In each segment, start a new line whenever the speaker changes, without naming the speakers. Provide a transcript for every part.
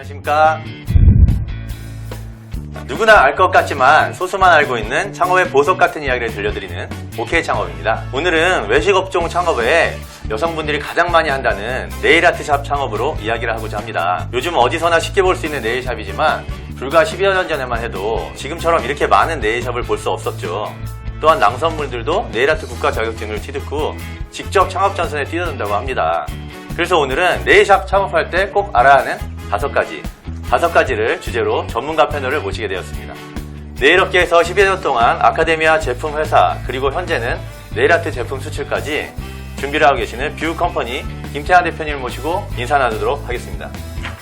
안녕하십니까. 누구나 알 것 같지만 소수만 알고 있는 창업의 보석 같은 이야기를 들려드리는 OK 창업입니다. 오늘은 외식 업종 창업에 여성분들이 가장 많이 한다는 네일 아트샵 창업으로 이야기를 하고자 합니다. 요즘 어디서나 쉽게 볼 수 있는 네일샵이지만 불과 10여 년 전에만 해도 지금처럼 이렇게 많은 네일샵을 볼 수 없었죠. 또한 낭선물들도 네일아트 국가 자격증을 취득 후 직접 창업 전선에 뛰어든다고 합니다. 그래서 오늘은 네일샵 창업할 때 꼭 알아야 하는 다섯 가지, 다섯 가지를 주제로 전문가 패널을 모시게 되었습니다. 네일 업계에서 10여 년 동안 아카데미아 제품 회사, 그리고 현재는 네일 아트 제품 수출까지 준비를 하고 계시는 뷰 컴퍼니 김태환 대표님을 모시고 인사 나누도록 하겠습니다.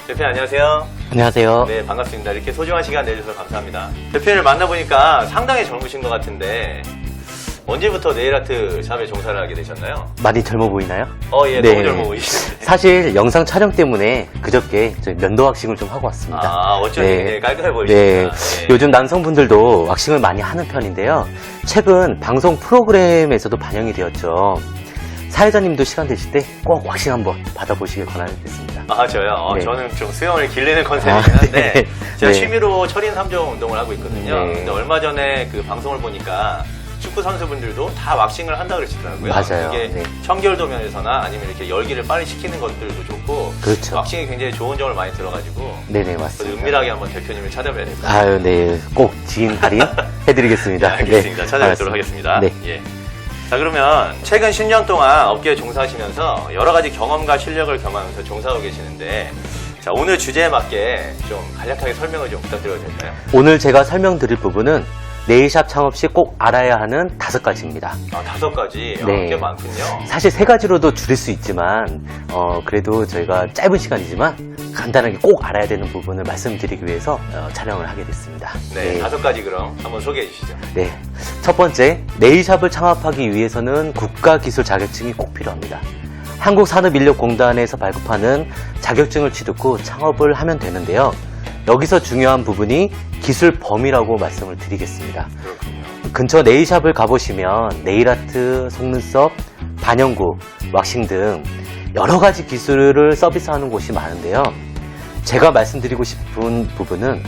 대표님 안녕하세요.
안녕하세요.
네, 반갑습니다. 이렇게 소중한 시간 내주셔서 감사합니다. 대표님을 만나보니까 상당히 젊으신 것 같은데, 언제부터 네일아트 샵에 종사를 하게 되셨나요?
많이 젊어 보이나요?
어, 예,
네.
너무 젊어 보이시는데.
사실 영상 촬영 때문에 그저께 저희 면도 왁싱을 좀 하고 왔습니다.
아, 어쩐지
네.
굉장히 깔끔해
네.
보이십니다. 네.
요즘 남성분들도 왁싱을 많이 하는 편인데요. 최근 방송 프로그램에서도 반영이 되었죠. 사회자님도 시간 되실 때 꼭 왁싱 한번 받아보시길 권하겠습니다.
아, 저요? 어,
네.
저는 좀 수영을 길르는 컨셉이긴
아,
한데,
네.
제가
네.
취미로 철인 3종 운동을 하고 있거든요.
네.
근데 얼마 전에 그 방송을 보니까 축구 선수분들도 다 왁싱을 한다 그러시더라고요.
맞아요.
이게
네.
청결도 면에서나 아니면 이렇게 열기를 빨리 식히는 것들도 좋고,
그렇죠.
왁싱이 굉장히 좋은 점을 많이 들어가지고,
네네, 맞습니다.
은밀하게 한번 대표님을 것 같아요.
아유, 네. 꼭 지인 할인 해드리겠습니다.
네, 알겠습니다.
네,
찾아뵙도록
알겠습니다.
하겠습니다.
네.
예. 자, 그러면 최근 10년 동안 업계에 종사하시면서 여러 가지 경험과 실력을 겸하면서 종사하고 계시는데, 자, 오늘 주제에 맞게 좀 간략하게 설명을 좀 부탁드려도 될까요?
오늘 제가 설명드릴 부분은 네일샵 창업 시 꼭 알아야 하는 다섯 가지입니다.
아, 다섯 가지. 아,
네.
꽤 많군요.
사실 세 가지로도 줄일 수 있지만 어, 그래도 저희가 짧은 시간이지만 간단하게 꼭 알아야 되는 부분을 말씀드리기 위해서 어, 촬영을 하게 됐습니다.
네, 다섯 가지 그럼 한번 소개해 주시죠.
네. 첫 번째, 네일샵을 창업하기 위해서는 국가기술 자격증이 꼭 필요합니다. 한국산업인력공단에서 발급하는 자격증을 취득 후 창업을 하면 되는데요. 여기서 중요한 부분이 기술 범위라고 말씀을 드리겠습니다.
그렇군요.
근처 네일샵을 가보시면 네일아트, 속눈썹, 반영구, 왁싱 등 여러 가지 기술을 서비스하는 곳이 많은데요. 제가 말씀드리고 싶은 부분은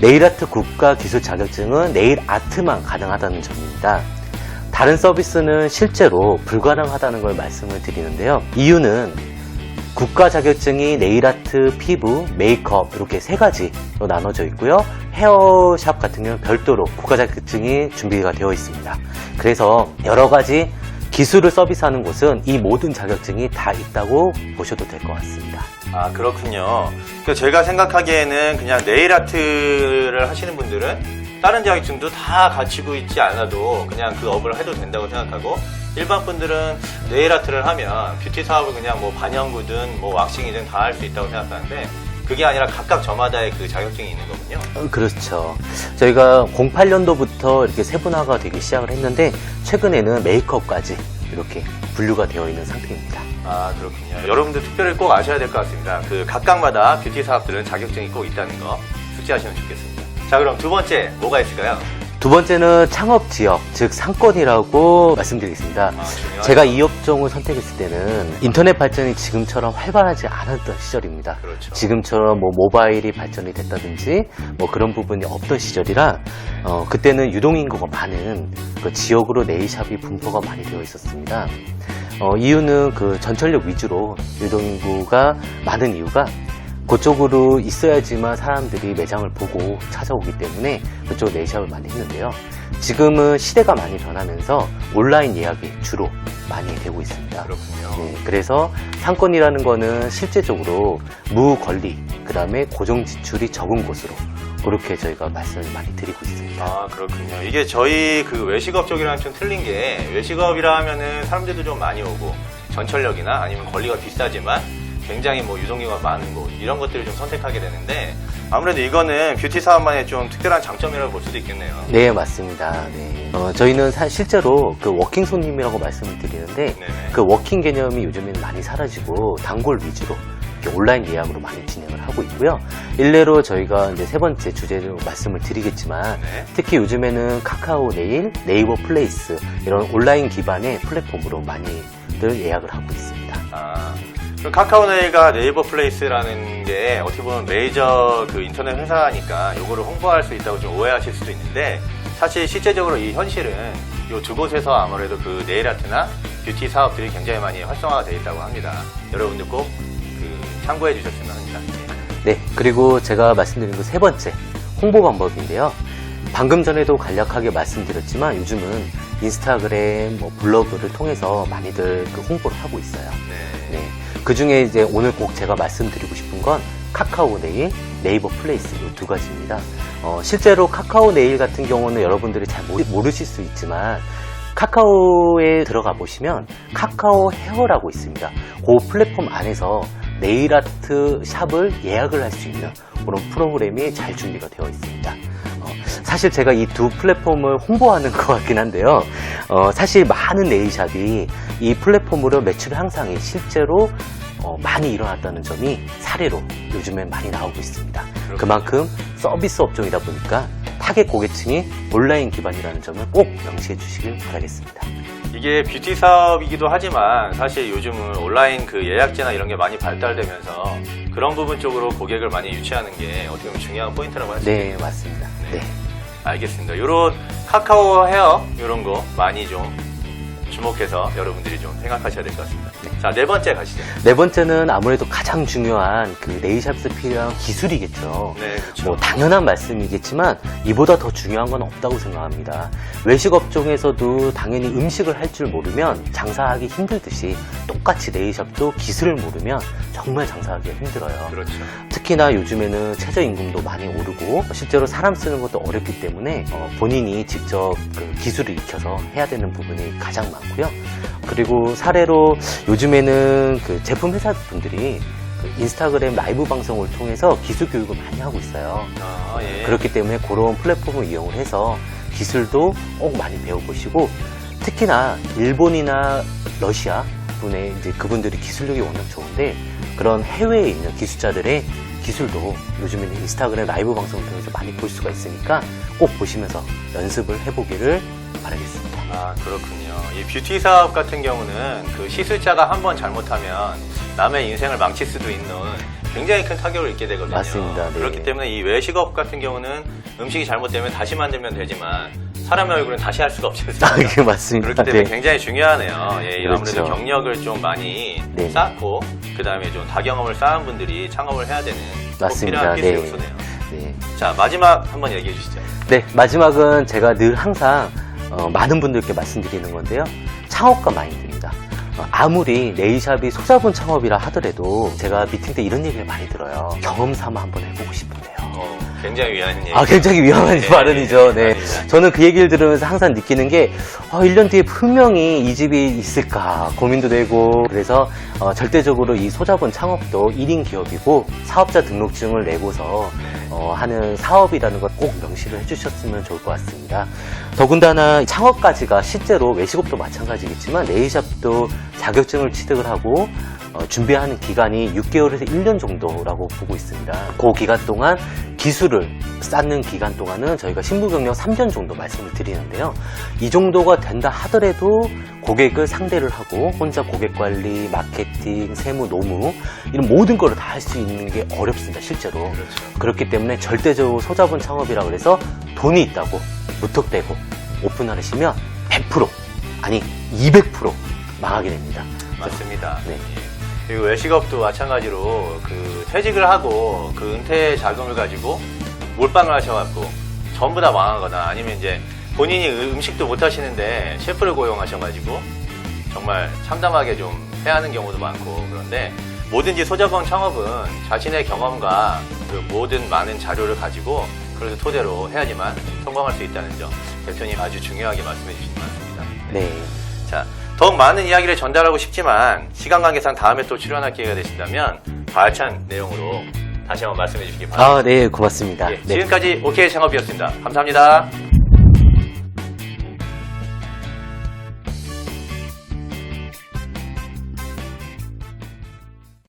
네일아트 국가 기술 자격증은 네일 아트만 가능하다는 점입니다. 다른 서비스는 실제로 불가능하다는 걸 말씀을 드리는데요. 이유는 국가 자격증이 네일아트, 피부, 메이크업 이렇게 세 가지로 나눠져 있고요. 헤어샵 같은 경우는 별도로 국가 자격증이 준비가 되어 있습니다. 그래서 여러 가지 기술을 서비스하는 곳은 이 모든 자격증이 다 있다고 보셔도 될 것 같습니다.
아, 그렇군요. 그러니까 제가 생각하기에는 그냥 네일 아트를 하시는 분들은 다른 자격증도 다 갖추고 있지 않아도 그냥 그 업을 해도 된다고 생각하고 일반 분들은 네일 아트를 하면 뷰티 사업을 그냥 뭐 반영구든 뭐 왁싱이든 다 할 수 있다고 생각하는데 그게 아니라 각각 저마다의 그 자격증이 있는 거군요.
어, 그렇죠. 저희가 08년도부터 이렇게 세분화가 되기 시작을 했는데 최근에는 메이크업까지 이렇게 분류가 되어 있는 상태입니다.
아 그렇군요. 여러분들 특별히 꼭 아셔야 될 것 같습니다. 그 각각마다 뷰티 사업들은 자격증이 꼭 있다는 거 숙지하시면 좋겠습니다. 자 그럼 두 번째 뭐가 있을까요?
두 번째는 창업 지역, 즉 상권이라고 말씀드리겠습니다.
아.
제가 이 업종을 선택했을 때는 인터넷 발전이 지금처럼 활발하지 않았던 시절입니다.
그렇죠.
지금처럼 뭐 모바일이 발전이 됐다든지 뭐 그런 부분이 없던 시절이라 어, 그때는 유동인구가 많은 그 지역으로 네일샵이 분포가 많이 되어 있었습니다. 어, 이유는 그 전철역 위주로 유동인구가 많은 이유가 그쪽으로 있어야지만 사람들이 매장을 보고 찾아오기 때문에 그쪽 네일샵을 많이 했는데요. 지금은 시대가 많이 변하면서 온라인 예약이 주로 많이 되고 있습니다.
그렇군요.
네, 그래서 상권이라는 거는 실제적으로 무권리, 그 다음에 고정 지출이 적은 곳으로 그렇게 저희가 말씀을 많이 드리고 있습니다.
아 그렇군요. 이게 저희 그 외식업 쪽이랑 좀 틀린 게 외식업이라 하면은 사람들도 좀 많이 오고 전철역이나 아니면 거리가 비싸지만 굉장히 뭐 유동인구가 많은 곳 이런 것들을 좀 선택하게 되는데 아무래도 이거는 뷰티 사업만의 좀 특별한 장점이라고 볼 수도 있겠네요.
네, 맞습니다. 네. 어, 저희는 사- 실제로 그 워킹 손님이라고 말씀을 드리는데
네네.
그 워킹 개념이 요즘에는 많이 사라지고 단골 위주로 온라인 예약으로 많이 진행을 하고 있고요. 일례로 저희가 이제 세 번째 주제로 말씀을 드리겠지만
네.
특히 요즘에는 카카오 네일, 네이버 플레이스 이런 온라인 기반의 플랫폼으로 많이들 예약을 하고 있습니다.
아그 카카오네일과 네이버 플레이스라는 게 어떻게 보면 메이저 그 인터넷 회사니까 요거를 홍보할 수 있다고 좀 오해하실 수도 있는데 사실 실제적으로 이 현실은 이 두 곳에서 아무래도 그 네일 아트나 뷰티 사업들이 굉장히 많이 활성화가 되어 있다고 합니다. 여러분들 꼭 그 참고해 주셨으면 합니다.
네, 그리고 제가 말씀드린 그 세 번째 홍보 방법인데요. 방금 전에도 간략하게 말씀드렸지만 요즘은 인스타그램, 뭐 블로그를 통해서 많이들 그 홍보를 하고 있어요.
네.
네. 그 중에 이제 오늘 꼭 제가 말씀드리고 싶은 건 카카오 네일, 네이버 플레이스 이 두 가지입니다. 어, 실제로 카카오 네일 같은 경우는 여러분들이 잘 모르, 모르실 수 있지만 카카오에 들어가 보시면 카카오 헤어라고 있습니다. 그 플랫폼 안에서 네일 아트 샵을 예약을 할 수 있는 그런 프로그램이 잘 준비가 되어 있습니다. 어, 사실 제가 이 두 플랫폼을 홍보하는 것 같긴 한데요. 어, 사실 많은 네일샵이 이 플랫폼으로 매출 향상이 실제로 어, 많이 일어났다는 점이 사례로 요즘엔 많이 나오고 있습니다.
그렇군요.
그만큼 서비스 업종이다 보니까 타겟 고객층이 온라인 기반이라는 점을 꼭 명시해 주시길 바라겠습니다.
이게 뷰티 사업이기도 하지만 사실 요즘은 온라인 그 예약제나 이런 게 많이 발달되면서 그런 부분 쪽으로 고객을 많이 유치하는 게 어떻게 보면 중요한 포인트라고 할 수 있습니다.
네, 맞습니다. 네.
알겠습니다. 이런 카카오 헤어 이런 거 많이 좀 주목해서 여러분들이 좀 생각하셔야 될 것 같습니다. 자, 네 번째 가시죠.
네 번째는 아무래도 가장 중요한 그 네일샵에서 필요한 기술이겠죠.
네, 그렇죠.
뭐 당연한 말씀이겠지만 이보다 더 중요한 건 없다고 생각합니다. 외식 업종에서도 당연히 음식을 할 줄 모르면 장사하기 힘들듯이 똑같이 네일샵도 기술을 모르면 정말 장사하기가 힘들어요.
그렇죠.
특히나 요즘에는 최저임금도 많이 오르고 실제로 사람 쓰는 것도 어렵기 때문에 어, 본인이 직접 그 기술을 익혀서 해야 되는 부분이 가장 많고요. 그리고 사례로 요즘에는 그 제품 회사 분들이 그 인스타그램 라이브 방송을 통해서 기술 교육을 많이 하고 있어요.
아, 예.
그렇기 때문에 그런 플랫폼을 이용을 해서 기술도 꼭 많이 배워보시고 특히나 일본이나 러시아 분의 이제 그분들이 기술력이 워낙 좋은데 그런 해외에 있는 기술자들의 기술도 요즘에는 인스타그램 라이브 방송을 통해서 많이 볼 수가 있으니까 꼭 보시면서 연습을 해보기를 바라겠습니다.
아, 그렇군요. 이 뷰티 사업 같은 경우는 그 시술자가 한 번 잘못하면 남의 인생을 망칠 수도 있는 굉장히 큰 타격을 입게 되거든요.
맞습니다. 네.
그렇기 때문에 이 외식업 같은 경우는 음식이 잘못되면 다시 만들면 되지만 사람의 얼굴은 다시 할 수가 없지 않습니까?
아, 이게 맞습니다.
그렇기 때문에
네.
굉장히 중요하네요. 예,
그렇죠.
아무래도 경력을 좀 많이
네.
쌓고 그 다음에 좀 다경험을 쌓은 분들이 창업을 해야 되는 꼭
맞습니다.
필요한 필수
네.
요소네요.
네.
자 마지막 한번 얘기해 주시죠.
네, 마지막은 제가 늘 항상 어, 많은 분들께 말씀드리는 건데요. 창업가 마인드입니다. 어, 아무리 네일샵이 소자본 창업이라 하더라도 제가 미팅 때 이런 얘기를 많이 들어요. 경험 삼아 한번 해보고 싶은데요.
어, 굉장히 위한 얘기.
아, 굉장히 위험한
네,
발언이죠. 네.
아닙니다.
저는 그 얘기를 들으면서 항상 느끼는 게, 어, 1년 뒤에 분명히 이 집이 있을까 고민도 되고, 그래서, 어, 절대적으로 이 소자본 창업도 1인 기업이고, 사업자 등록증을 내고서, 어, 하는 사업이라는 걸 꼭 명시를 해주셨으면 좋을 것 같습니다. 더군다나 창업까지가 실제로 외식업도 마찬가지겠지만, 네일샵도 자격증을 취득을 하고, 어, 준비하는 기간이 6개월에서 1년 정도라고 보고 있습니다. 그 기간 동안 기술을 쌓는 기간 동안은 저희가 신부 경력 3년 정도 말씀을 드리는데요. 이 정도가 된다 하더라도 고객을 상대를 하고 혼자 고객 관리, 마케팅, 세무, 노무 이런 모든 걸다할 수 있는 게 어렵습니다. 실제로.
그렇죠.
그렇기 때문에 절대적으로 소자본 창업이라 그래서 돈이 있다고 무턱대고 오픈하시면 100% 아니 200% 망하게 됩니다.
맞습니다.
네.
예. 그리고 외식업도 마찬가지로 그 퇴직을 하고 그 은퇴 자금을 가지고 몰빵을 하셔갖고 전부 다 망하거나 아니면 이제 본인이 음- 음식도 못 하시는데 셰프를 고용하셔가지고 정말 참담하게 좀 해하는 경우도 많고 그런데 뭐든지 소자본 창업은 자신의 경험과 그 모든 많은 자료를 가지고 그래서 토대로 해야지만 성공할 수 있다는 점 대표님 아주 중요하게 말씀해 주신 것 같습니다.
네.
자, 더욱 많은 이야기를 전달하고 싶지만 시간 관계상 다음에 또 출연할 기회가 되신다면 더 알찬 내용으로 다시 한번 말씀해 주시기 바랍니다.
아, 네, 고맙습니다.
예,
네.
지금까지 OK 창업이었습니다. 감사합니다.